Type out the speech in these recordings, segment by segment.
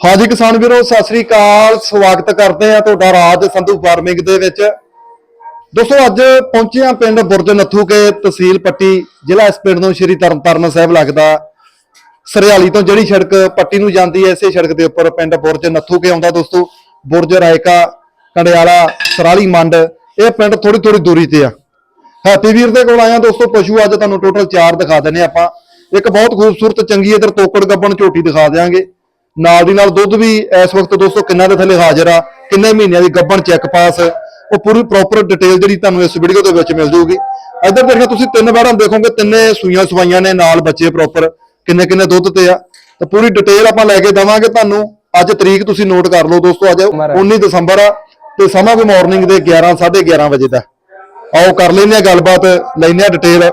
ਹਾਂਜੀ ਕਿਸਾਨ ਵੀਰੋ, ਸਤਿ ਸ੍ਰੀ ਅਕਾਲ। ਸਵਾਗਤ ਕਰਦੇ ਆ ਤੁਹਾਡਾ ਰਾਜ ਸੰਧੂ ਫਾਰਮਿੰਗ ਦੇ ਵਿੱਚ। ਦੋਸਤੋ, ਅੱਜ ਪਹੁੰਚੇ ਆ ਪਿੰਡ ਬੁਰਜ ਨੱਥੂ ਕੇ ਤਹਿਸੀਲ ਪੱਟੀ, ਜ਼ਿਲ੍ਹਾ ਇਸ ਪਿੰਡ ਨੂੰ ਸ਼੍ਰੀ ਤਰਨਤਾਰਨ ਸਾਹਿਬ ਲੱਗਦਾ। ਸਰਿਆਲੀ ਤੋਂ ਜਿਹੜੀ ਸੜਕ ਪੱਟੀ ਨੂੰ ਜਾਂਦੀ ਹੈ, ਇਸੇ ਸੜਕ ਦੇ ਉੱਪਰ ਪਿੰਡ ਬੁਰਜ ਨੱਥੂ ਕੇ ਆਉਂਦਾ ਦੋਸਤੋ। ਬੁਰਜ ਰਾਇਕਾ, ਕੰਡਿਆਲਾ, ਸਰਾਲੀ ਮੰਡ, ਇਹ ਪਿੰਡ ਥੋੜੀ ਥੋੜੀ ਦੂਰੀ ਤੇ ਆ। ਹੈਪੀ ਵੀਰ ਦੇ ਕੋਲ ਆਇਆ ਦੋਸਤੋ, ਪਸ਼ੂ ਅੱਜ ਤੁਹਾਨੂੰ ਟੋਟਲ 4 ਦਿਖਾ ਦਿੰਨੇ ਆਪਾਂ। ਇੱਕ ਬਹੁਤ ਖੂਬਸੂਰਤ, ਚੰਗੀ ਇਧਰ ਤੋਕੜ ਗੱਬਣ ਝੋਟੀ ਦਿਖਾ ਦਿਆਂਗੇ। ਨਾਲ ਦੀ ਨਾਲ ਦੁੱਧ ਵੀ ਇਸ ਵਕਤ ਦੋਸਤੋ ਕਿੰਨਾ ਦੇ ਥੱਲੇ ਹਾਜ਼ਰ ਆ, ਕਿੰਨੇ ਮਹੀਨਿਆਂ ਦੀ ਗੱਬਣ ਚੈੱਕ ਪਾਸ ਉਹ ਪੂਰੀ ਪ੍ਰੋਪਰ ਡਿਟੇਲ ਜਿਹੜੀ ਤੁਹਾਨੂੰ ਇਸ ਵੀਡੀਓ ਦੇ ਵਿੱਚ ਮਿਲ ਜੂਗੀ। ਇੱਧਰ ਦੇਖਣਾ ਤੁਸੀਂ ਤਿੰਨ ਵਾਰਾਂ ਦੇਖੋਗੇ, ਤਿੰਨੇ ਸੂਈਆਂ ਸਵਾਈਆਂ ਨੇ ਨਾਲ ਬੱਚੇ ਪ੍ਰੋਪਰ ਕਿੰਨੇ ਕਿੰਨੇ ਦੁੱਧ ਤੇ ਆ। ਤਾਂ ਪੂਰੀ ਡਿਟੇਲ ਆਪਾਂ ਲੈ ਕੇ ਦਵਾਂਗੇ ਤੁਹਾਨੂੰ। ਅੱਜ ਤਰੀਕ ਤੁਸੀਂ ਨੋਟ ਕਰ ਲਓ ਦੋਸਤੋ, ਅੱਜ 19 ਦਸੰਬਰ ਆ, ਤੇ ਸਮਾਂ ਵੀ ਮਾਰਨਿੰਗ ਦੇ 11 11:30 ਵਜੇ ਦਾ। ਆਓ ਕਰ ਲੈਂਦੇ ਆ ਗੱਲਬਾਤ, ਲੈਂਦੇ ਆ ਡਿਟੇਲ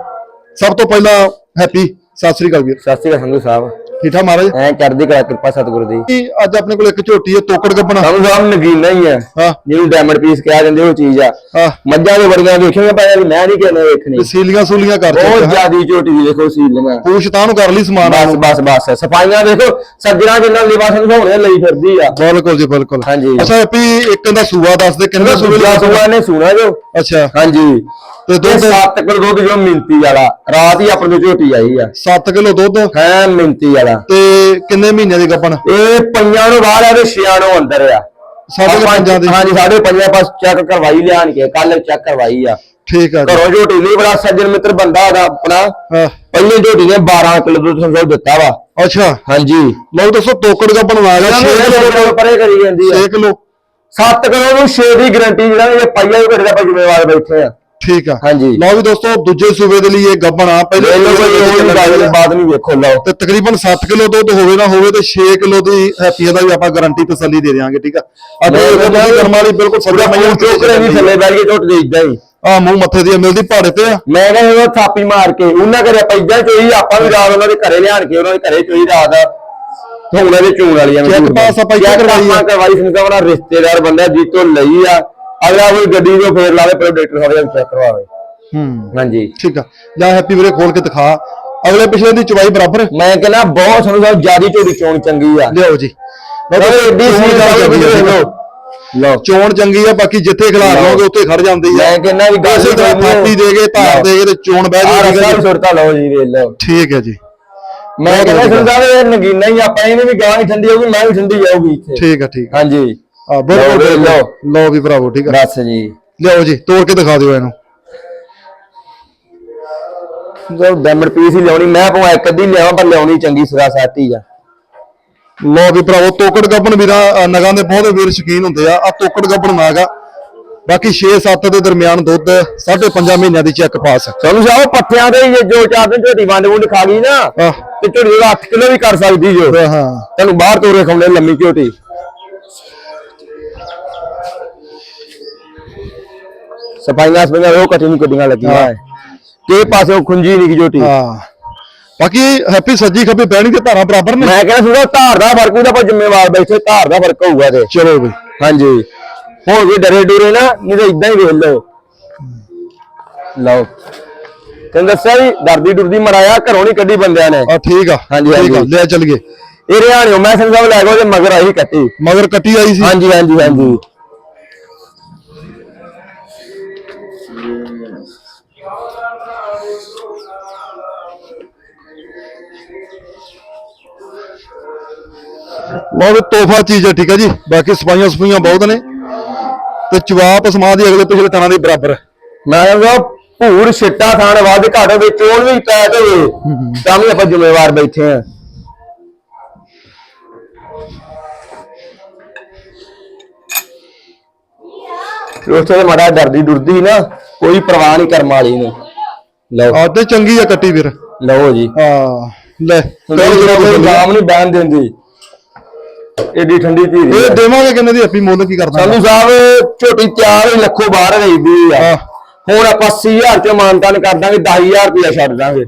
ਸਭ ਤੋਂ ਪਹਿਲਾਂ ਹੈਪੀ ਸਤਿ ਸ੍ਰੀ ਅਕਾਲ ਵੀਰ। ਸਤਿ ਸ਼੍ਰੀ ਅਕਾਲ ਸੰਧੂ ਸਾਹਿਬ। ਠੀਕ ਠਾਕ ਮਹਾਰਾਜ? ਐ ਚੜ੍ਹਦੀ ਕਲਾ ਕਿਰਪਾ ਸਤਿਗੁਰੂ ਦੀ। ਕੀ ਅੱਜ ਆਪਣੇ ਕੋਲ ਇੱਕ ਝੋਟੀ ਹੈ ਤੋਕੜ ਗੱਬਣਾ ਸੰਧੂ ਸਾਹਿਬ ਨਗੀਨਾ ਹੀ ਹੈ। ਹਾਂ। ਜਿਹਨੂੰ ਡਾਇਮੰਡ ਪੀਸ ਕਿਹਾ ਜਾਂਦੇ ਉਹ ਚੀਜ਼ ਆ। ਹਾਂ। ਮੱਝਾਂ ਦੇ ਵਰਗੀਆਂ ਦੇਖੀਆਂ ਪਾਇਆ ਵੀ ਮੈਂ ਨਹੀਂ ਕਿਹਨੇ ਵੇਖਣੀ ਸੀਲੀਆਂ ਸੂਲੀਆਂ ਕਰ ਬਹੁਤ ਜ਼ਿਆਦੀ ਝੋਟੀ ਦੀ ਦੇਖੋ ਸੀਲੀਆਂ ਪੂਛ ਤਾਂ ਨੂੰ ਕਰ ਲਈ ਸਮਾਨ ਬਸ ਬਸ ਬਸ। ਸਫਾਈਆਂ ਦੇਖੋ ਸੱਜਣਾ ਜਿੰਨਾ ਲਿਬਾਸ ਨਿਭਾਉਣੇ ਲਈ ਫਿਰਦੀ ਆ। ਬਿਲਕੁਲ ਜੀ ਬਿਲਕੁਲ। ਹਾਂਜੀ। ਅੱਛਾ ਹੈਪੀ ਇੱਕ ਦਾ ਸੂਆ ਦੱਸ ਦੇ ਕਿੰਨੇ ਸੁਬਾ ਨੇ ਸੁਣਾ ਜੋ। ਅੱਛਾ। ਹਾਂਜੀ। ਤੇ ਤੇ ਦੁੱਧ? 7 ਕਿਲੋ ਦੁੱਧ ਜੋ ਮਿੰਤੀ ਵਾਲਾ? ਰਾਤ ਹੀ ਆਪਣੇ ਤੋਂ ਝੋਟੀ ਆਈ ਆ। 7 ਕਿਲੋ ਦੁੱਧ? ਹੈ ਮਿੰਤੀ ਵਾਲਾ। ਤੇ ਕਿੰਨੇ ਮਹੀਨਿਆਂ ਦੀ ਗੱਬਣ ਇਹ ਪੰਜਾਂ ਨੂੰ ਬਾਹਰ ਆ ਤੇ ਛਿਆਂ ਨੂੰ ਅੰਦਰ ਆ। ਕੁ ਪੰਜਾਂ ਦੀ। ਹਾਂਜੀ ਸਾਡੇ ਪੰਜਾਂ ਪਾਸ ਚੈੱਕ ਕਰਵਾਈ ਲਿਆਣ ਕੇ ਕੱਲ ਚੈੱਕ ਕਰਵਾਈ ਆ। ਠੀਕ ਆ ਘਰੋਂ ਝੋਟੀ ਨਹੀਂ ਬੜਾ ਸੱਜਣ ਮਿੱਤਰ ਬੰਦਾ ਹੈਗਾ ਆਪਣਾ। ਪਹਿਲੇ ਝੋਟੀ ਨੇ 12 ਕਿਲੋ ਦੁੱਧ ਸੰਸੋ ਦਿੱਤਾ ਵਾ। ਅੱਛਾ। ਹਾਂਜੀ। ਲਓ ਦੱਸੋ ਗੱਬਣ ਆ ਗਿਆ 6 ਕਿਲੋ ਪਰੇ ਕਰੀ ਜਾਂਦੀ ਆ। 6 ਕਿਲੋ 7 ਕਿਲੋ ਨੂੰ 6 ਦੀ ਗਾਰੰਟੀ ਜਿਹੜਾ ਇਹ ਪਾਈਆ ਵੀ ਘਰੇ ਦਾ ਆਪਾਂ ਜ਼ਿੰਮੇਵਾਰ ਬੈਠੇ ਆ। ਠੀਕ ਆ। ਹਾਂਜੀ। ਲਓ ਵੀ ਦੋਸਤੋ ਦੂਜੇ ਸੂਬੇ ਦੇ ਲਈ ਇਹ ਗੱਬਣ ਆ। ਪਹਿਲੇ ਪਹਿਲੇ ਕੋਈ ਉਹ ਵੀ ਗੱਲ ਦੀ ਬਾਤ ਨਹੀਂ ਵੇਖੋ ਲਓ। ਤੇ ਤਕਰੀਬਨ 7 ਕਿਲੋ ਦੁੱਧ ਹੋਵੇ ਨਾ ਹੋਵੇ ਤੇ 6 ਕਿਲੋ ਦੀ ਹੈਪੀ ਦਾ ਵੀ ਆਪਾਂ ਗਾਰੰਟੀ ਤਸੱਲੀ ਦੇ ਦੇਵਾਂਗੇ ਠੀਕ ਆ? ਅਤੇ ਮੈਂ ਇਹ ਕਹਿੰਦਾ ਕਰਮ ਵਾਲੀ ਬਿਲਕੁਲ ਸੱਜਾ ਮਈਆਂ ਚੋਕਰੇ ਵੀ ਥੱਲੇ ਬੈਠ ਕੇ ਝੋਟ ਦੇ ਇਦਾਂ ਹੀ। ਆ ਮੂੰਹ ਮੱਥੇ ਦੀ ਮਿਲਦੀ ਪਹਾੜੇ ਤੇ ਆ। ਮੈਂ ਕਹਿੰਦਾ ਥਾਪੀ ਮਾਰ ਕੇ ਉਹਨਾਂ ਘਰੇ ਆਪਾਂ ਇਦਾਂ ਚੋਈ ਆਪਾਂ ਵੀ ਰਾਤ ਉਹਨਾਂ ਦੇ ਘਰੇ ਲਿਆਣ ਕੇ ਉਹਨਾਂ ਦੇ ਘਰੇ ਚੋਈ ਰਾਤ। ਉਹਨਾਂ ਦੇ ਚੂਣ ਵਾਲੀਆਂ ਨੂੰ Check pass ਆਪਾਂ ਆ। ਆਪਾਂ ਕਰਵਾਈ ਸੰਗਾ ਉਹਨਾਂ ਰਿਸ਼ਤੇਦਾਰ ਬੰਦਾ ਜੀ ਤੋਂ ਲਈ ਆ। ਅਗਲਾ ਕੋਈ ਗੱਡੀ ਤੋਂ ਫੇਰ ਲਾਵੇ ਪਰ ਡਾਕਟਰ ਸਾਹਿਬ ਨੂੰ ਚੈੱਕ ਕਰਵਾਵੇ। ਹੂੰ। ਹਾਂਜੀ। ਠੀਕ ਆ। ਜਾਂ ਹੈਪੀ ਵੀਰੇ ਖੋਲ ਕੇ ਦਿਖਾ। ਅਗਲੇ ਪਿਛਲੇ ਦੀ ਚਵਾਈ ਬਰਾਬਰ ਮੈਂ ਕਹਿੰਦਾ ਬਹੁਤ ਸਾਨੂੰ ਸਾਹਿਬ ਜਿਆਦੀ ਝੋੜੀ ਚੋਣ ਚੰਗੀ ਆ। ਜੀ। ਲਓ ਏਡੀ ਚੋਣ ਸੀ ਆ, ਲਓ। ਚੋਣ ਚੰਗੀ ਆ ਬਾਕੀ ਜਿੱਥੇ ਖਿਲਾ ਲਓ। ਲਓਗੇ ਉੱਥੇ ਖੜ ਜਾਂਦੀ ਆ। ਮੈਂ ਕਹਿੰਦਾ ਵੀ ਗੱਲ ਦੇ ਕੇ ਧਾਰ। ਦੇ ਕੇ ਤੇ ਚੋਣ ਬਹਿ ਆ ਜਾਏਗੀ ਸੁਰਤਾ ਲਓ ਜੀ ਵੇਖ ਲਓ। ਠੀਕ ਹੈ ਜੀ। ਮੈਂ ਕਹਿੰਦਾ। ਸੰਦਾ ਇਹ ਨਗੀਨਾ ਹੀ ਆਪਾਂ ਇਹਨੇ ਵੀ ਗਾਂ ਹੀ ਠੰਡੀ ਹੋਊਗੀ ਮੈਂ ਵੀ ਠੰਡੀ ਜਾਊਗੀ ਇੱਥੇ। ਠੀਕ ਆ ਠੀਕ ਆ। ਹਾਂਜੀ। ਆ ਬਿਲਕੁਲ ਲਓ, ਲਓ। ਲਓ ਵੀ ਭਰਾਵੋ ਠੀਕ ਆ। ਬਸ ਜੀ। ਲਿਆਓ ਜੀ ਤੋੜ ਕੇ ਦਿਖਾ ਦਿਓ ਇਹਨੂੰ। ਜੋ ਡੈਮਡ ਪੀਸ ਹੀ ਲਿਆਉਣੀ ਮੈਂ ਭਾਵੇਂ ਇੱਕ ਅੱਧੀ ਲਿਆਵਾਂ ਪਰ ਲਿਆਉਣੀ ਚੰਗੀ ਸਰਾ ਸਾਟੀ ਆ। ਲਓ ਵੀ ਭਰਾਵੋ ਤੋਕੜ ਗੱਬਣ ਵੀਰਾਂ ਨਗਾਂ ਦੇ ਬਹੁਤ ਵੀਰ ਸ਼ਕੀਨ ਹੁੰਦੇ ਆ। ਆ ਤੋਕੜ ਗੱਬਣ ਨਾਗਾ ਬਾਕੀ 6-7 ਦੇ ਦਰਮਿਆਨ ਦੁੱਧ 5.5 ਮਹੀਨਿਆਂ ਦੀ ਚੈੱਕ ਪਾਸ ਸਾਨੂੰ ਸਾਹਿਬ ਪੱਠਿਆਂ ਦੇ ਹੀ ਜੋ ਚਾਰ ਦਿਨ ਝੋਟੀ ਵੰਡ ਵੁੰਡ ਖਾ ਗਈ ਨਾ ਤੇ ਝੋਟੀ ਉਹਦਾ 8 ਕਿਲੋ ਵੀ ਕਰ ਸਕਦੀ ਜੋ। ਹਾਂ ਤੈਨੂੰ ਬਾਹਰ ਤੋਰੇ ਖਾਉਂਦੇ ਲੰਮੀ ਝੋਟੀ। ਸਫਾਈਆਂ ਸਫਾਈਆਂ ਉਹ ਕੱਟੀ ਨੂੰ ਕੱਢੀਆਂ ਲੱਗੀਆਂ। ਕਿ ਪਾਸੇ ਖੁੰਜੀ ਨਹੀਂ ਝੋਟੀ। ਹਾਂ। ਬਾਕੀ ਹੈਪੀ ਸੱਜੀ ਖੱਬੀ ਬਹਿਣੀ ਤੇ ਧਾਰਾਂ ਬਰਾਬਰ ਨੇ? ਮੈਂ ਕਹਿੰਦਾ ਸੁਣੋ ਧਾਰ ਦਾ ਫ਼ਰਕ ਉਹਦਾ ਆਪਾਂ ਜ਼ਿੰਮੇਵਾਰ ਬੈਠੇ ਧਾਰ ਦਾ ਫ਼ਰਕ ਹੋਊਗਾ ਤੇ। ਚਲੋ ਵੀ ਹਾਂਜੀ। ਹੁਣ ਵੀ ਡਰੇ ਡੂਰੇ ਨਾ ਨਹੀਂ ਤਾਂ ਇਦਾਂ ਹੀ ਵੇਖ ਲਓ। ਲਓ। ਤੈਨੂੰ ਦੱਸਿਆ ਵੀ ਡਰਦੀ ਡੁਰਦੀ ਮਰਾਇਆ ਘਰੋਂ ਨਹੀਂ ਕੱਢੀ ਬੰਦਿਆਂ ਨੇ। ਆ ਠੀਕ ਆ। ਹਾਂਜੀ, ਠੀਕ ਆ ਹਾਂਜੀ। ਲੈ ਚੱਲ ਗਏ। ਇਹ ਰਿਆਣਿਓ ਮੈਂ ਸੰਗ ਸਾਹਿਬ ਲੈ ਗਏ ਉਹਦੇ ਮਗਰ ਆਈ ਕੱਟੀ। ਮਗਰ ਕੱਟੀ ਆਈ ਸੀ। ਹਾਂਜੀ ਹਾਂਜੀ ਹਾਂਜੀ। ਬਹੁਤ ਤੋਹਫਾ ਚੀਜ਼ ਹੈ ਠੀਕ ਹੈ ਜੀ। ਬਾਕੀ ਸਫਾਈਆਂ ਸਫਾਈਆਂ ਬਹੁਤ ਨੇ। ਤੇ ਜਵਾਬ ਸਮਾਜ ਦੀ ਅਗਲੇ ਪਿਛਲੇ ਤਰ੍ਹਾਂ ਦੀ ਬਰਾਬਰ ਹੈ। ਮੈਂ ਕਹਿੰਦਾ ਭੂਰ ਛਿੱਟਾ ਥਾਣ ਵੱਧ ਘਾਟ ਵਿੱਚ ਚੋਣ ਵੀ ਤੈਅ ਤੇ ਤਾਂ ਵੀ ਆਪਾਂ ਜ਼ਿੰਮੇਵਾਰ ਬੈਠੇ ਆ ਉੱਥੇ ਮਾੜਾ ਡਰਦੀ ਡੁਰਦੀ ਨਾ ਕੋਈ ਪਰਵਾਹ ਨਹੀਂ ਕਰਮ ਵਾਲੀ ਨੇ। ਲਓ। ਆ ਤੇ ਚੰਗੀ ਆ ਕੱਟੀ ਵੀਰ ਲਓ ਜੀ। ਹਾਂ ਲੈ। ਕਈ ਜਾਮ ਨਹੀਂ ਬੈਨ ਦਿੰਦੀ। ਏਡੀ ਠੰਡੀ ਧੀਰੀ ਇਹ ਆ। ਦੇਵਾਂਗੇ ਕਿੰਨੇ ਦੀ? ਆਪੀ ਮੁੱਲ ਕੀ ਕਰਦਾ ਸੰਧੂ ਸਾਹਿਬ ਝੋਟੀ ਤਿਆਰ ਹੀ ਲੱਖੋਂ ਬਾਹਰ ਰਹਿਦੀ ਆ। ਹਾਂ। ਹੁਣ ਆਪਾਂ 80000 ਚ ਮਾਨਤਾਨ ਕਰ ਦਾਂਗੇ 10000 ਰੁਪਇਆ ਛੱਡ ਦਾਂਗੇ।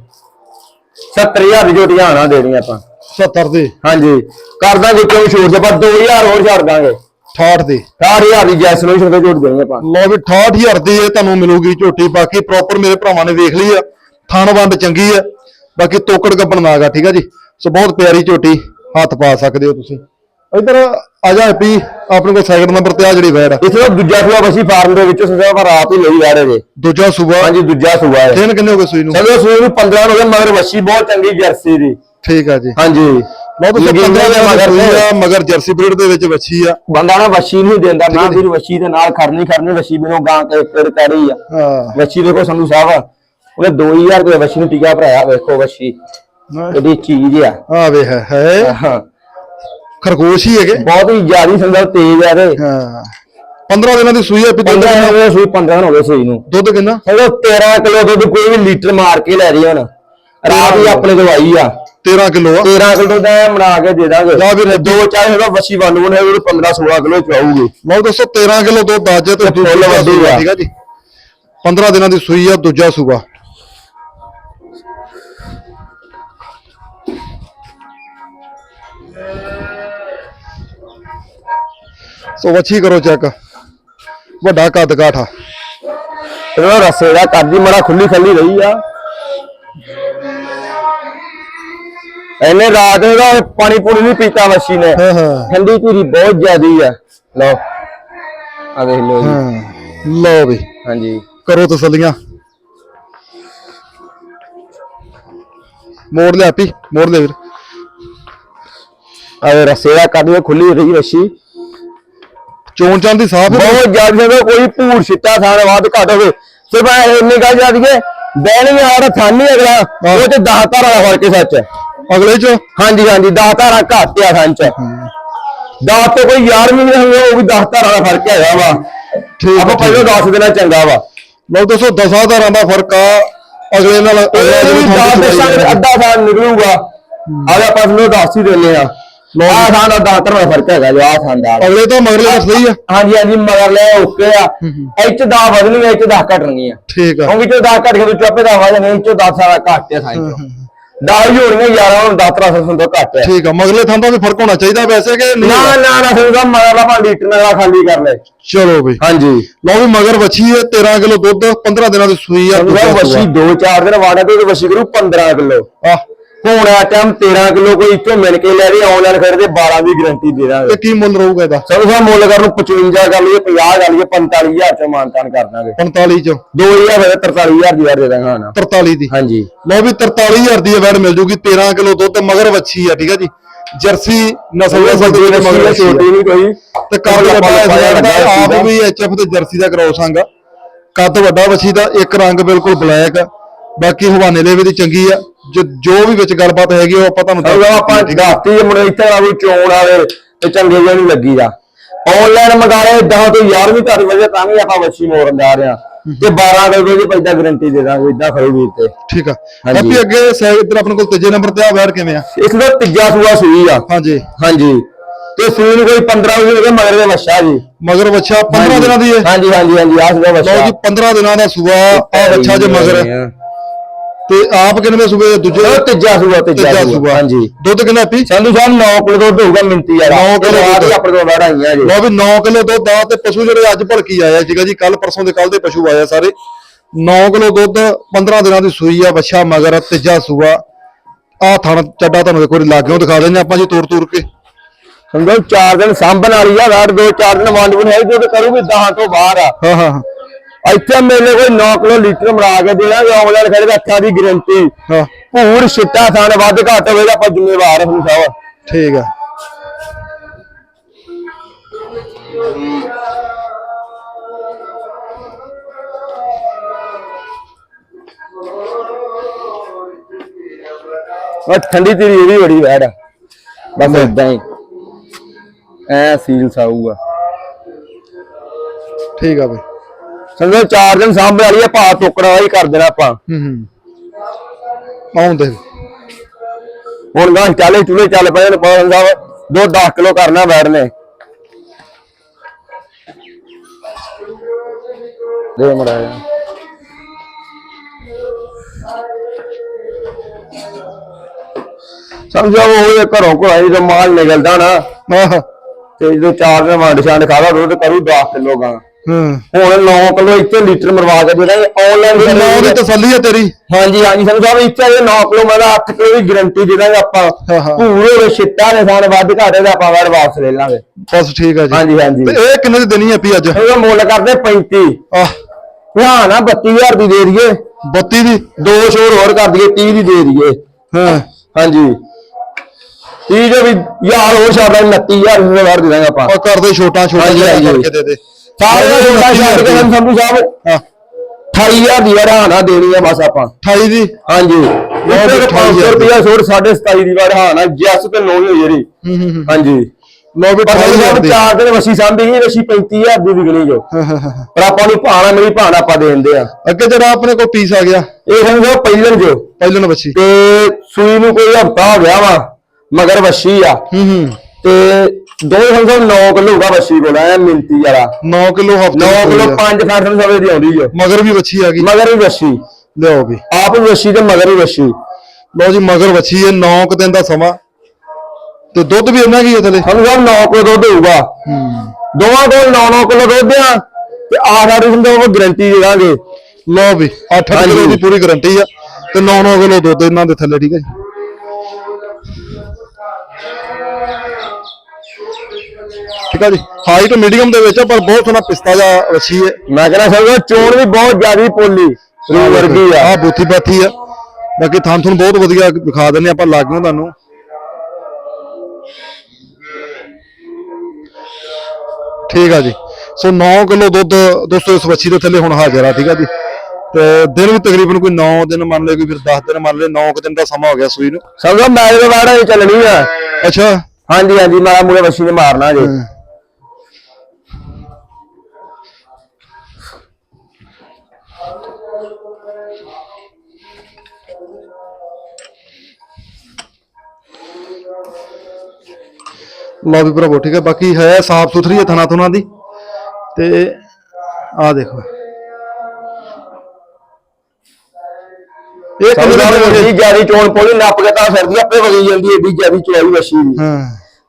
70000 ਦੀ ਝੋਟੀ ਆਣਾ ਦੇਣੀ ਆਪਾਂ। 70 ਦੇ? ਹਾਂਜੀ। ਕਰ ਦਾਂਗੇ ਕਿਉਂ ਛੋੜ ਦੇ ਪਰ 2000 ਹੋਰ ਛੱਡ ਦਾਂਗੇ। 68 ਦੇ। 4000 ਦੀ ਜੈਸਨੋਸ਼ਨ ਤੇ ਝੋਟ ਦੇਣੀ ਆਪਾਂ। ਲੋ ਵੀ 68000 ਦੀ ਇਹ ਤੁਹਾਨੂੰ ਮਿਲੂਗੀ ਝੋਟੀ ਬਾਕੀ ਪ੍ਰੋਪਰ ਮੇਰੇ ਭਰਾਵਾਂ ਨੇ ਵੇਖ ਲਈ ਆ। ਥਣ ਵੰਡ ਚੰਗੀ ਆ। ਬਾਕੀ ਤੋਕੜ ਗੱਬਣ ਨਾਗਾ ਠੀਕ ਆ ਜੀ? ਸੋ ਬਹੁਤ ਪਿਆਰੀ ਝੋਟੀ ਹੱਥ ਪਾ ਸਕਦੇ ਹੋ ਤੁਸੀਂ। ਇਧਰ ਆ ਜਾ ਹੈਪੀ ਆਪਣੇ ਕੋਲ ਸੈਕਿੰਡ ਨੰਬਰ ਤੇ ਆ ਜਿਹੜੀ ਵੈੜ। ਆ ਤੋਂ ਦੂਜਾ ਸੂਆ ਵਸੀ ਫਾਰਮ ਦੇ ਵਿੱਚ ਸੰਦਾ ਪਰ ਰਾਤ ਹੀ ਲਈ ਜਾ ਰਹੇ ਜੇ ਦੂਜਾ ਸੂਬਾ? ਹਾਂਜੀ ਦੂਜਾ ਸੂਆ ਹੈ ਦਿਨ ਕਿੰਨੇ ਹੋ ਗਏ ਸੂਈ ਨੂੰ? ਚਲੋ ਸੂਏ ਨੂੰ 15 ਹੋ ਗਏ ਮਗਰ ਵਸੀ ਬਹੁਤ ਚੰਗੀ ਜਰਸੀ ਦੀ। ਠੀਕ ਆ ਜੀ। ਹਾਂਜੀ। ਤੁਸੀਂ ਲੱਗੀ 15 ਹੋਈ ਆ ਦਿਨ ਮਗਰ ਸੂਈ ਤੇ। ਆ ਮਗਰ ਜਰਸੀ ਬਰੀਡ ਦੇ ਵਿੱਚ ਵੱਛੀ ਆ। ਬੰਦਾ ਨਾ ਵਸੀ ਨਹੀਂ ਦਿੰਦਾ ਨਾ ਫਿਰ ਵਸੀ ਦੇ ਨਾਲ ਖੜਨੀ ਖੜਨੀ ਵਸੀ ਬਿਨੋਂ ਗਾਂ ਕੇ ਫਿਰ ਕਰੀ ਆ। ਹਾਂ। ਵਸੀ ਦੇਖੋ ਸੰਧੂ ਸਾਹਿਬ ਉਹਨੇ 2000 ਰੁਪਏ ਵਸੀ ਨੂੰ ਟਿਕਾ ਭਰਾਇਆ ਵੇਖੋ ਵਸੀ। ਇਹਦੀ ਚੀਜ਼ ਆ ਆ। ਵੇ ਹੈ ਹੈ। ਹਾਂ। ਖਰਗੋਸ਼ ਹੀ ਹੈਗੇ। ਬਹੁਤ ਹੀ ਜ਼ਿਆਦੀ ਸੰਦਾ ਤੇਜ਼ ਆ ਤੇ ਹਾਂ। 15 ਦਿਨਾਂ ਦੀ ਸੂਈ ਆ ਵੀ ਦੁੱਧ 15 ਕਿੰਨਾ? ਹੋ ਗਏ ਸੂਈ 15 ਹੋ ਗਏ ਸੂਈ ਨੂੰ। ਦੁੱਧ ਕਿੰਨਾ? ਚਲੋ 13 ਕਿਲੋ ਦੁੱਧ ਕੋਈ ਵੀ ਲੀਟਰ ਮਾਰ ਕੇ ਲੈ ਰਹੀ ਹੁਣ। ਰਾਤ ਹੀ। ਆਪਣੇ ਕੋਲ ਆਈ ਆ। 13 ਕਿਲੋ ਆ। 13 ਕਿਲੋ ਦਾ ਬਣਾ ਕੇ ਦੇ ਦਾਂਗੇ। ਜਾਂ ਫਿਰ ਦੋ ਚਾਹੇ ਉਹਦਾ ਵਸੀ ਵੰਡ ਬਣੇ ਉਹ 15 16 ਕਿਲੋ ਚਵਾਉਗੇ ਲਓ ਦੋਸਤੋ 13 ਕਿਲੋ ਦੁੱਧ ਅੱਜ ਤੇ ਫੁੱਲ ਵੱਡੀ ਆ। ਠੀਕ ਆ ਜੀ। 15 ਦਿਨਾਂ ਦੀ ਸੂਈ ਆ ਦੂਜਾ ਸੂਬਾ ਸੋ ਵੱਛੀ ਕਰੋ ਚੈੱਕ ਵੱਡਾ ਕੱਦ ਕਾਠਾ। ਉਹ ਰਸੇ ਦਾ ਕਰਦੀ ਮੜਾ ਖੁੱਲੀ ਖੱਲੀ ਰਹੀ ਆ। ਇਹਨੇ ਰਾਤ ਦਾ ਪਾਣੀ ਪੂਣੀ ਨਹੀਂ ਪੀਤਾ ਵਸੀ ਨੇ। ਹਾਂ ਹਾਂ। ਠੰਡੀ ਧੀਰੀ ਬਹੁਤ ਜ਼ਿਆਦੀ ਆ। ਲਓ। ਆ ਦੇਖ ਲਓ ਜੀ। ਹਾਂ। ਲਓ ਵੀ। ਹਾਂਜੀ। ਕਰੋ ਤਸੱਲੀਆਂ। ਮੋੜ ਲਿਆ ਪੀ ਮੋੜ ਲੈ ਵੀਰ। ਆ ਰਸੇ ਦਾ ਕਰਦੀ ਖੁੱਲੀ ਰਹੀ ਵਸੀ ਚੋਣ ਦੀ ਸਾਫ਼ ਬਹੁਤ ਜ਼ਿਆਦਾ ਜਦੋਂ ਕੋਈ ਭੂਰ ਛਿੱਟਾ ਥਾਣ ਵੱਧ ਘੱਟ ਹੋਵੇ ਸਿਰਫ ਇੰਨੀ ਗੱਲ ਜਾਂਦੀ ਹੈ ਬੈਣੀ ਆ ਥਾਨੀ ਅਗਲਾ ਉਹ ਤੇ 10 ਧਾਰਾ ਦਾ ਫ਼ਰਕ ਹੈ ਸੱਚ। ਅਗਲੇ ਚ? ਹਾਂਜੀ ਹਾਂਜੀ 10 ਧਾਰਾ ਘੱਟ ਆ ਥਾਂ ਚ। 10 ਤੋਂ ਕੋਈ ਯਾਰ ਵੀ ਨਹੀਂ ਹੋਵੇ ਉਹ ਵੀ 10 ਧਾਰਾ ਦਾ ਫ਼ਰਕ ਹੈਗਾ ਵਾ। ਠੀਕ ਆਪਾਂ ਪਹਿਲਾਂ 10 ਦੇਣਾ ਚੰਗਾ ਵਾ। ਲਓ ਦੱਸੋ ਦਸਾਂ ਹਜ਼ਾਰਾਂ ਦਾ ਫ਼ਰਕ ਆ। ਅਗਲੇ ਨਾਲ ਅਗਲਾ 10 ਦੱਸਾਂਗੇ ਅੱਧਾ ਥਾਂ ਨਿਕਲੂਗਾ। ਆਲੇ ਆਪਾਂ ਨੂੰ 10 ਹੀ ਦਿੰਦੇ ਆ ਆਹ ਥਾਂ ਦਾ 10 ਧਾਰਾ ਦਾ ਫ਼ਰਕ ਹੈਗਾ ਜੋ ਆਹ ਥਾਂ ਦਾ। ਅਗਲੇ ਤਾਂ ਮਗਲੇ ਦਾ ਸਹੀ ਆ। ਹਾਂਜੀ ਹਾਂਜੀ ਮਗਰ ਲੈ ਓਕੇ ਆ। ਇੱਚ 10 ਵਧਣੀ ਇੱਚ 10 ਘਟਣਗੀਆਂ। ਠੀਕ ਆ। ਕਿਉਂਕਿ ਜੋ 10 ਘਟ ਕੇ ਤੂੰ ਚੱਪੇ ਦਾ ਆਵਾਜ਼ ਨਹੀਂ ਚੋ 10 ਸਾਰਾ ਘੱਟ ਹੈ ਸਾਈਂ ਚੋਂ। 10 ਹੀ। ਹੋਣੀਆਂ ਯਾਰਾਂ ਹੁਣ 10 ਤਰ੍ਹਾਂ ਸੰਦੋਂ ਘੱਟ ਹੈ ਠੀਕ ਆ ਮਗਲੇ ਥਾਂ ਦਾ ਵੀ ਫ਼ਰਕ ਹੋਣਾ ਚਾਹੀਦਾ ਵੈਸੇ ਕਿ ਨਾ ਨਾ ਨਾ ਸੰਦਾ ਮਗਰਲਾ ਪਾ ਲੀਟਰ ਨਾਲ ਖਾਲੀ ਕਰ ਲੈ ਚਲੋ ਬਈ। ਹਾਂਜੀ। ਲਓ ਵੀ ਮਗਰ ਵੱਛੀ ਹੈ 13 ਕਿਲੋ ਦੁੱਧ 15 ਦਿਨਾਂ ਦੀ ਸੂਈ ਆ ਵਸੀ 2-4 ਦਿਨ ਵਾੜਾ ਤੇ ਵਸੀ ਕਰੂ 15 ਕਿਲੋ। ਆ ਆ ਟਾਈਮ 13 ਕਿਲੋ ਕੋਈ ਇੱਥੋਂ ਮਿਲ ਕੇ ਲੈ ਰਹੀ ਆਨਲਾਈਨ ਖਰੀਦੇ 12 ਦੀ ਗਾਰੰਟੀ ਦੇ ਦਾਂਗੇ। ਤੇ ਕੀ ਮੁੱਲ ਰਹੂਗਾ ਇਹਦਾ? ਸਭ ਤੋਂ ਮੁੱਲ ਕਰਨ ਨੂੰ 55 ਕਰ ਲਈਏ 50 ਕਰ ਲਈਏ 45000 ਚ ਮਾਨਤਾਨ ਕਰ ਦਾਂਗੇ। 45 ਚ। 2000 ਫਿਰ 43000 ਦੀ ਵਾਰ ਦੇ ਦਾਂਗਾ ਹਾਂ 43 ਦੀ। ਹਾਂਜੀ। ਲਓ ਵੀ 43000 ਦੀ ਵੈੜ ਮਿਲ ਜੂਗੀ 13 ਕਿਲੋ ਦੁੱਧ ਤੇ ਮਗਰ ਵੱਛੀ ਆ ਠੀਕ ਆ ਜੀ। ਜਰਸੀ ਨਸਲ ਦਾ ਸੰਦ ਵਿੱਚ ਮਗਰ। ਛੋਟੀ ਨਹੀਂ ਕੋਈ ਤੇ ਕੱਦ ਵੱਡਾ ਦਾ ਆਪ ਵੀ ਐਚਐਫ ਤੇ ਜਰਸੀ ਦਾ ਕ੍ਰੋਸ ਆਂਗਾ ਕੱਦ ਵੱਡਾ ਵੱਛੀ ਦਾ ਇੱਕ ਰੰਗ ਬਿਲਕੁਲ ਬਲੈਕ ਬਾਕੀ ਹਵਾਨੇ ਦੇ ਵੀ ਦੀ ਚੰਗੀ ਆ। ਜੋ ਜੋ ਵੀ ਵਿੱਚ ਗੱਲਬਾਤ ਹੈਗੀ ਉਹ ਆਪਾਂ ਤੁਹਾਨੂੰ ਉਹ ਆਪਾਂ ਦਾਤੀ ਮੁੰਡੇ ਇੱਥੇ ਆ? ਵੀ ਚੋਣ ਆਵੇ ਤੇ ਚੰਗੇ ਜਿਹਾ ਨਹੀਂ ਲੱਗੀ ਜਾ ਆਨਲਾਈਨ ਮੰਗਾ ਰਹੇ 10 ਤੋਂ 11ਵੀਂ ਘਰ ਵਜੇ ਤਾਂ ਵੀ ਆਪਾਂ ਵੱਛੀ ਮੋੜਨ ਜਾ ਰਹੇ ਆ ਤੇ 12 ਦੇ ਵਜੇ ਪੈਦਾ ਗਾਰੰਟੀ ਦੇ ਦਾਂਗੇ ਇਦਾਂ ਖੜੂ ਵੀਰ ਤੇ। ਠੀਕ ਆ। ਹੈਪੀ ਅੱਗੇ ਸੈ ਇੱਧਰ ਆਪਣੇ ਕੋਲ ਤੀਜੇ ਨੰਬਰ ਤੇ ਆ ਵੈੜ ਕਿਵੇਂ ਆ? ਇਸ ਦਾ ਤੀਜਾ ਸੂਆ ਸੂਈ ਆ। ਹਾਂਜੀ। ਹਾਂਜੀ। ਤੇ ਸੂਈ ਨੂੰ ਕੋਈ 15 ਵਜੇ ਦੇ ਮਗਰ ਦੇ ਵੱਛਾ ਜੀ। ਮਗਰ ਬੱਚਾ 15 ਦਿਨਾਂ ਦੀ ਹੈ ਹਾਂਜੀ ਹਾਂਜੀ ਹਾਂਜੀ ਆਹ ਸੂਆ ਵੱਛਾ। ਲਓ ਜੀ 15 ਦਿਨਾਂ ਦਾ ਸੂਆ ਆ ਬੱਚਾ ਜੇ ਮਗਰ। ਤੇ ਆਪ ਕਿੰਨੇ ਸੂਬੇ ਦੂਜੇ? ਉਹ ਤੀਜਾ ਸੂਆ ਤੀਜਾ ਤੀਜਾ ਸੂਆ ਸੂਆ ਹਾਂਜੀ। ਦੁੱਧ ਕਿੰਨਾ ਪੀ ਸੰਧੂ ਸਾਹਿਬ 9 ਕਿਲੋ ਦੁੱਧ ਹੋਊਗਾ ਮਿੰਤੀ ਯਾਰ ਨੌ ਕਿਲੋ ਆ ਦੁੱਧ। ਆਪਣੇ ਕੋਲ ਵੜਾਈਆਂ ਜੀ। ਲਓ ਵੀ 9 ਕਿਲੋ ਦੁੱਧ ਆ ਤੇ ਪਸ਼ੂ ਜਿਹੜੇ ਅੱਜ ਭਲਕੀ ਆਇਆ ਸੀਗਾ ਜੀ ਕੱਲ ਪਰਸੋਂ ਦੇ ਕੱਲ ਦੇ ਪਸ਼ੂ ਆਇਆ ਸਾਰੇ। 9 ਕਿਲੋ ਦੁੱਧ 15 ਦਿਨਾਂ ਦੀ ਸੂਈ ਆ ਬੱਚਾ ਮਗਰ ਤੀਜਾ ਸੂਆ। ਆ ਥਣ ਚੱਡਾ ਤੁਹਾਨੂੰ ਇੱਕ ਵਾਰੀ ਲਾਗਿਓ ਦਿਖਾ ਦਿੰਦੇ ਆਪਾਂ ਜੀ ਤੋੜ ਤੋੜ ਕੇ। ਸਮਝੋ 4 ਦਿਨ ਸਾਂਭਣ ਵਾਲੀ ਆ ਰਾਤ ਦੋ 4 ਦਿਨ ਵੰਡ ਬਣ ਹੈ ਜੋ ਕਰੂਗੀ 10 ਤੋਂ ਬਾਹਰ ਆ। ਹਾਂ ਹਾਂ ਹਾਂ, ਇੱਥੇ ਮੇਰੇ ਕੋਈ 9 ਕਿਲੋ ਲੀਟਰ ਮਰਾ ਕੇ ਦੇਣਾ ਆਨਲਾਈਨ ਖੜੇ ਅੱਖਾਂ ਦੀ ਗਾਰੰਟੀ ਹਾਂ। ਭੂਰ ਛਿੱਟਾ ਥਾਣ ਵੱਧ ਘੱਟ ਹੋਵੇ ਤਾਂ ਆਪਾਂ ਜ਼ਿੰਮੇਵਾਰ ਹਾਂ ਸਾਹਿਬ ਠੀਕ ਆ। ਉਹ ਠੰਡੀ ਤੇਰੀ ਇਹ ਵੀ ਬੜੀ ਵੈੜ ਆ। ਬਸ ਇਦਾਂ ਹੀ। ਐ ਸੀਲ ਸਾਊਗਾ ਠੀਕ ਆ ਬਈ। ਸਮਝੋ 4 ਦਿਨ ਸਾਂਭੇ ਵਾਲੀ ਆ ਭਾ ਟੋਕੜਾ ਹੀ ਕਰ ਦੇਣਾ ਆਪਾਂ। ਹੂੰ ਹੂੰ। ਆਉਂਦੇ ਹੁਣ ਗਾਂ ਚਾਲੇ ਚੁਲੇ ਚੱਲ ਪਏ ਨੇ ਪਾਉਣ ਸਾਹਿਬ ਦੋ 10 ਕਿਲੋ ਕਰਨਾ ਵੈੜ ਨੇ। ਦੇ ਮੜਾਇਆ ਸਮਝੋ ਉਹ ਇਹ ਘਰੋਂ ਘਰਾਈ ਦਾ ਮਾਲ ਨਿਕਲਦਾ ਨਾ ਤੇ ਜਦੋਂ ਚਾਰ ਦਿਨ ਵੰਡ ਛੰਡ ਖਾਦਾ ਦੁੱਧ ਕਰੂ 10 ਕਿਲੋ ਗਾਂ ਹੂੰ। ਹੁਣ 9 ਕਿਲੋ ਇੱਥੇ ਲੀਟਰ ਮਰਵਾ ਕੇ ਜਿਹੜਾ ਆਨਲਾਈਨ ਨੌ ਦੀ ਤਸੱਲੀ ਹੈ ਤੇਰੀ। ਹਾਂਜੀ ਹਾਂਜੀ ਸਾਨੂੰ ਸਾਹਿਬ ਇੱਥੇ ਇਹ 9 ਕਿਲੋ ਮਤਲਬ 8 ਕਿਲੋ ਦੀ ਗਾਰੰਟੀ ਦੇ ਦਾਂਗੇ ਆਪਾਂ। ਹਾਂ, ਹਾਂ। ਪੂਰੇ ਛਿੱਟਾ ਨੇ ਸਾਨ ਵੱਧ ਘਾਟੇ ਦਾ ਆਪਾਂ ਵਾਰ ਵਾਪਸ ਲੈ ਲਾਂਗੇ। ਬਸ ਠੀਕ ਹੈ ਜੀ। ਹਾਂਜੀ ਹਾਂਜੀ। ਤੇ ਇਹ ਕਿੰਨੇ ਦੀ ਦੇਣੀ ਹੈ ਪੀ ਅੱਜ? ਇਹਦਾ ਮੁੱਲ ਕਰਦੇ 35 ਆਹ। ਹਾਂ ਨਾ 32000 ਦੀ ਦੇ ਦਈਏ। 32 ਦੀ? ਦੋ ਸ਼ੋਰ ਹੋਰ ਕਰ ਦਈਏ 30 ਦੀ ਦੇ ਦਈਏ। ਹਾਂ। ਹਾਂਜੀ। 30 ਜੋ ਵੀ ਯਾਰ ਹੋਰ ਦਾਂਗੇ 29000 ਦੇ ਵਾਰ ਦੇ ਦਾਂਗੇ ਆਪਾਂ। ਉਹ ਕਰਦੇ ਛੋਟਾ ਛੋਟਾ ਹਾਂਜੀ, ਜਿਹਾ ਹਾਂਜੀ। ਕਰਕੇ ਦੇ ਦੇ। ਸਾਰੇ ਦਾ ਛੋਟਾ ਛੱਡ ਕੇ ਸਾਨੂੰ ਸੰਧੂ ਸਾਹਿਬ ਹਾਂ। 28000 ਦੀ ਵਾਰ ਹਾਂ ਦੇਣੀ ਆ ਬਸ ਆਪਾਂ। 28 ਦੀ? ਹਾਂਜੀ। ਵੀ ਉਹ 500 28,000 ਰੁਪਇਆ ਛੋੜ 27.5 ਦੀ ਵਾਰ ਹਾਂ ਨਾ ਜੱਸ ਤੇ ਨੌ ਹੀ ਹੋਈ ਜਿਹੜੀ ਹੂੰ ਹੂੰ ਹੂੰ। ਹਾਂਜੀ। ਲੋ ਵੀ ਪਰ 28 ਸਾਹਿਬ ਦੀ। ਚਾਰ ਦਿਨ ਵਸੀ ਸਾਂਭੀ ਸੀ ਵਸੀ 35000 ਦੀ ਵਿਕਣੀ ਜੋ। ਹਾਂ, ਹਾਂ, ਹਾਂ। ਪਰ ਆਪਾਂ ਨੂੰ ਭਾਣਾ ਮੇਰੀ ਭਾਣਾ ਆਪਾਂ ਦੇ ਦਿੰਦੇ ਆ। ਅੱਗੇ ਜਿਹੜਾ ਆਪਣੇ ਕੋਲ ਪੀਸ ਆ ਗਿਆ। ਇਹ ਸਮਝੋ ਪਹਿਲਣ ਜੋ। ਪਹਿਲਨ ਤੇ ਸੂਈ ਨੂੰ ਕੋਈ ਹਫਤਾ ਹੋ ਗਿਆ ਵਾ ਮਗਰ ਵਸ਼ੀ ਆ। ਹੂੰ ਹੂੰ। ਤੇ ਦੋ ਸਮਝੋ 9 ਕਿਲੋ ਹੋਗਾ ਵਸ਼ੀ ਕੋਲ ਐ ਮਿੰਤੀ ਜਰਾ 9 ਕਿਲੋ ਹਫ਼ਤੇ 9 ਕਿਲੋ 5 ਫੈਟ ਸਮਝੋ ਦੀ ਆਉਂਦੀ ਜੋ ਮਗਰ ਵੀ ਬੱਚੀ ਆ ਗਈ। ਮਗਰ ਵੀ ਵਸ਼ੀ ਲਿਓ ਵੀ। ਆਪ ਵੀ ਵਸ਼ੀ ਤੇ ਮਗਰ ਵੀ ਵਸ਼ੀ ਲਓ ਜੀ ਮਗਰ ਬੱਚੀ ਹੈ 9 ਕੁ ਦਿਨ ਦਾ ਸਮਾਂ। ਤੇ ਦੁੱਧ ਵੀ ਇੰਨਾ ਕੀ ਹੈ ਥਲੇ? ਸਮਝੋ 9 ਕਿਲੋ ਦੁੱਧ ਹੋਊਗਾ। ਦੋਵਾਂ ਕੋਲ 9-9 ਕਿਲੋ ਦੁੱਧ ਆ ਤੇ ਉਹ ਗਾਰੰਟੀ ਦੇ ਦਾਂਗੇ। ਲਓ ਵੀ 8 ਹਾਂਜੀ। ਕਿਲੋ ਦੀ ਪੂਰੀ ਗਾਰੰਟੀ ਆ ਤੇ 9-9 ਕਿਲੋ ਦੁੱਧ ਇਹਨਾਂ ਦੇ ਥੱਲੇ ਠੀਕ ਹੈ ਜੀ। ਠੀਕ ਹੈ ਜੀ। ਹਾਈਟ ਮੀਡੀਅਮ ਦੇ ਵਿੱਚ ਆ ਪਰ ਬਹੁਤ ਸੋਹਣਾ ਪਿਸਤਾ ਦਾ ਵੱਛੀ ਹੈ। ਮੈਂ ਕਹਿੰਦਾ ਸਮਝੋ ਚੋਣ ਵੀ ਬਹੁਤ ਜ਼ਿਆਦੀ ਪੋਲੀ ਰੂ ਵਰਗੀ ਆ। ਆ ਬੂਥੀ ਬਾਥੀ ਆ। ਬਾਕੀ ਥਾਂ ਤੁਹਾਨੂੰ ਬਹੁਤ ਵਧੀਆ ਦਿਖਾ ਦਿੰਨੇ ਆਪਾਂ ਲਾਗਿਓ ਤੁਹਾਨੂੰ। ਠੀਕ ਆ ਜੀ। ਸੋ 9 ਕਿਲੋ ਦੁੱਧ ਦੋਸਤੋ ਇਸ ਵੱਛੀ ਦੇ ਥੱਲੇ ਹੁਣ ਹਾਜ਼ਰ ਆ ਠੀਕ ਆ ਜੀ। ਤੇ ਦਿਨ ਵੀ ਤਕਰੀਬਨ ਕੋਈ 9 ਦਿਨ ਮੰਨ ਲਏ ਕੋਈ ਫਿਰ 10 ਦਿਨ ਮੰਨ ਲਏ 9 ਕੁ ਦਿਨ ਦਾ ਸਮਾਂ ਹੋ ਗਿਆ ਸੂਈ ਨੂੰ। ਸਮਝੋ ਮੈਚ ਦੇ ਇਹ ਚੱਲਣੀ ਆ। ਅੱਛਾ। ਹਾਂਜੀ ਹਾਂਜੀ ਮਾਰਾ ਮੂਰੇ ਵਸ਼ੀ ਨੇ ਮਾਰਨਾ ਜੀ। ਲਓ ਵੀ ਭਰਾਵੋ ਠੀਕ ਹੈ। ਬਾਕੀ ਹੈ ਸਾਫ਼ ਸੁਥਰੀ ਹੈ ਥਣਾ ਥੁਣਾ ਦੀ। ਤੇ ਆ ਦੇਖੋ। ਇਹ ਹੋ ਏਡੀ ਗਏ ਜ਼ਿਆਦੀ ਚੋਣ ਪੋਲੀ ਨੱਪ ਕੇ ਤਾਂ ਫਿਰਦੀ ਆਪੇ ਵਗੀ ਜਾਂਦੀ ਏਡੀ ਜ਼ਿਆਦੀ ਚੋਈ ਵਸ਼ੀ ਦੀ ਹਾਂ।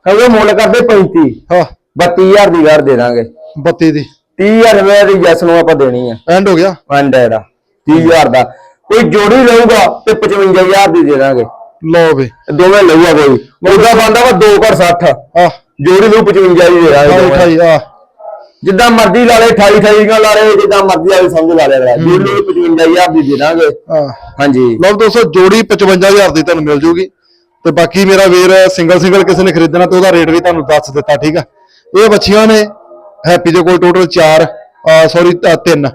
ਸਮਝੋ ਮੁੱਲ ਕਰਦੇ 35 ਹਾਂ। 32000 ਦੀ ਘਰ ਦੇ ਦਾਂਗੇ। 32 ਦੀ। 30000 ਰੁਪਏ ਦੀ ਜੈਸ ਨੂੰ ਆਪਾਂ ਦੇਣੀ ਆ। ਐਂਡ ਹੋ ਗਿਆ? ਵੰਡਾ ਇਹਦਾ। 30000 ਦਾ। ਕੋਈ ਜੋੜੀ ਲਊਗਾ ਤੇ 55000 ਦੀ ਦੇ ਦਾਂਗੇ। ਲਓ ਵੀ। ਦੋਵੇਂ ਲਊਗਾ ਕੋਈ। ਉਹਦਾ ਬੰਦਾ ਵਾ 2 ਕਰ 60 ਆ ਜੋੜੀ ਨੂੰ 55 ਦੀ ਦੇ ਦਾਂਗੇ ਦੋਵੇਂ। 28 ਆ ਜਿੱਦਾਂ ਮਰਜ਼ੀ ਲਾ ਲੈ 28 28 ਦੀਆਂ ਲਾ ਲੈ ਜਿੱਦਾਂ ਮਰਜ਼ੀ ਵਾਲੀ ਸਮਝ ਲਾ ਲਿਆ ਜੋੜੀ ਨੂੰ 55000 ਦੀ ਦੇ ਦਾਂਗੇ। ਹਾਂਜੀ। ਲਓ ਦੋਸਤੋ ਜੋੜੀ 55000 ਦੀ ਤੁਹਾਨੂੰ ਮਿਲ ਜੂਗੀ। ਤੇ ਬਾਕੀ ਮੇਰਾ ਵੀਰ ਸਿੰਗਲ ਸਿੰਗਲ ਕਿਸੇ ਨੇ ਖਰੀਦਣਾ ਤੇ ਉਹਦਾ ਰੇਟ ਵੀ ਤੁਹਾਨੂੰ ਦੱਸ ਦਿੱਤਾ ਠੀਕ ਆ? ਇਹ ਬੱਚੀਆਂ ਨੇ ਹੈਪੀ ਦੇ ਕੋਲ ਟੋਟਲ 4 ਸੌਰੀ 3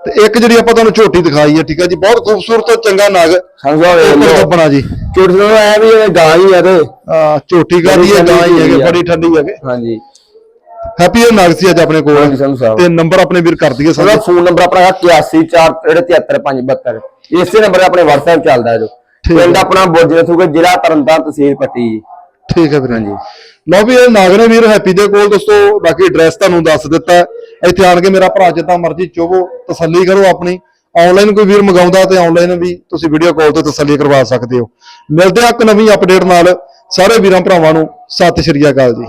ਤੇ ਇੱਕ ਜਿਹੜੀ ਆਪਾਂ ਤੁਹਾਨੂੰ ਝੋਟੀ ਦਿਖਾਈ ਹੈ ਠੀਕ ਆ ਜੀ ਬਹੁਤ ਖੂਬਸੂਰਤ ਤੇ ਚੰਗਾ ਨਗ। ਸਮਝੋ ਵੇਖ ਲਓ। ਦੱਬਣਾ ਜੀ। ਛੋਟੀ ਨੂੰ ਐ ਵੀ ਇਹ ਗਾਂ ਹੀ ਆ ਤੇ। ਝੋਟੀ ਕਰਦੀ ਹੈ ਗਾਂ ਹੀ ਹੈਗੇ ਬੜੀ ਠੰਡੀ ਹੈਗੇ। ਹਾਂਜੀ। ਹੈਪੀ ਇਹ ਨਗ ਸੀ ਅੱਜ ਆਪਣੇ ਕੋਲ। ਤੇ ਨੰਬਰ ਆਪਣੇ ਵੀਰ ਕਰ ਦਈਏ ਸਾਨੂੰ। ਫੋਨ ਨੰਬਰ ਆਪਣਾ ਹੈ 81473572 ਇਸੇ ਨੰਬਰ ਤੇ ਆਪਣੇ WhatsApp ਚੱਲਦਾ ਹੈ ਜੋ। ਹੈ। ਪਿੰਡ ਆਪਣਾ ਬੁਰਜ ਥੂਗੇ ਜ਼ਿਲ੍ਹਾ ਤਰਨਤਾਰਨ ਤਹਿਸੀਲ ਪੱਟੀ। ਜੀ ਠੀਕ ਹੈ ਵੀਰ ਹਾਂਜੀ। ਲਓ ਵੀ ਇਹ ਨਾਗਰੇ ਵੀਰ ਹੈਪੀ ਦੇ ਕੋਲ ਦੋਸਤੋ, ਬਾਕੀ ਐਡਰੈਸ ਤੁਹਾਨੂੰ ਦੱਸ ਦਿੱਤਾ ਇੱਥੇ ਆਣ ਕੇ ਮੇਰਾ ਭਰਾ ਜਿੱਦਾਂ ਮਰਜ਼ੀ ਚੋਵੋ, ਤਸੱਲੀ ਕਰੋ ਆਪਣੀ। ਆਨਲਾਈਨ ਕੋਈ ਵੀਰ ਮੰਗਾਉਂਦਾ ਤੇ ਆਨਲਾਈਨ ਵੀ ਤੁਸੀਂ ਵੀਡੀਓ ਕਾਲ ਤੇ ਤਸੱਲੀ ਕਰਵਾ ਸਕਦੇ ਹੋ। ਮਿਲਦੇ ਆ ਇੱਕ ਨਵੀਂ ਅਪਡੇਟ ਨਾਲ। ਸਾਰੇ ਵੀਰਾਂ ਭਰਾਵਾਂ ਨੂੰ ਸਤਿ ਸ਼੍ਰੀ ਅਕਾਲ ਜੀ।